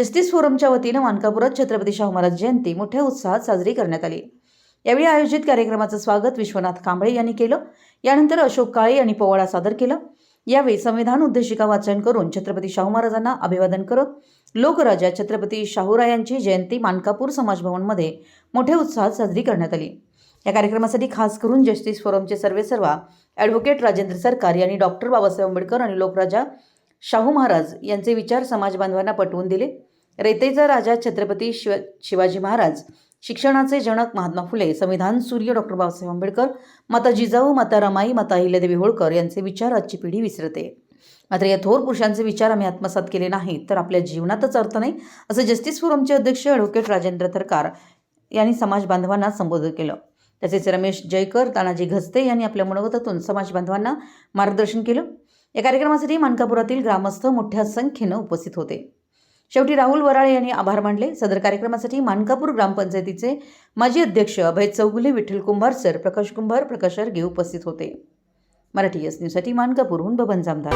Justice फोरमच्या वतीनं मानकापुरात छत्रपती शाहू महाराज जयंती मोठ्या उत्साहात साजरी करण्यात आली. यावेळी आयोजित कार्यक्रमाचं स्वागत विश्वनाथ कांबळे यांनी केलं. यानंतर अशोक काळे यांनी पोवाडा सादर केला. यावेळी संविधान उद्देशिका वाचन करून छत्रपती शाहू महाराजांना अभिवादन करत लोकराजा छत्रपती शाहूरायांची जयंती मानकापूर समाजभवनमध्ये मोठ्या उत्साहात साजरी करण्यात आली. या कार्यक्रमासाठी खास करून जस्टिस फोरमचे सर्वेसर्वा ॲडव्होकेट राजेंद्र सरकार यांनी डॉक्टर बाबासाहेब आंबेडकर आणि लोकराजा शाहू महाराज यांचे विचार समाज बांधवांना पटवून दिले. रेतेचा राजा छत्रपती शिव शिवाजी महाराज शिक्षणाचे जनक महात्मा फुले संविधान सूर्य डॉक्टर बाबासाहेब आंबेडकर माता जिजाऊ माता रमाई माता अहिल्यादेवी होळकर यांचे विचार आजची पिढी विसरते. मात्र या थोर पुरुषांचे विचार आम्ही आत्मसात केले नाहीत तर आपल्या जीवनातच अर्थ नाही असं जस्टिस फोरमचे अध्यक्ष ॲडव्होकेट राजेंद्र थरकार यांनी समाज बांधवांना संबोधित केलं. तसेच रमेश जयकर तानाजी घसते यांनी आपल्या मनोगतातून समाज बांधवांना मार्गदर्शन केलं. या कार्यक्रमासाठी मानकापुरातील ग्रामस्थ मोठ्या संख्येनं उपस्थित होते. शेवटी राहुल वराळे यांनी आभार मानले. सदर कार्यक्रमासाठी मानकापूर ग्रामपंचायतीचे माजी अध्यक्ष अभय चौगुले विठ्ठल कुंभार सर प्रकाश कुंभार प्रकाश अर्गे उपस्थित होते. मराठी एस न्यूजसाठी मानकापूरहून बबन जामदार.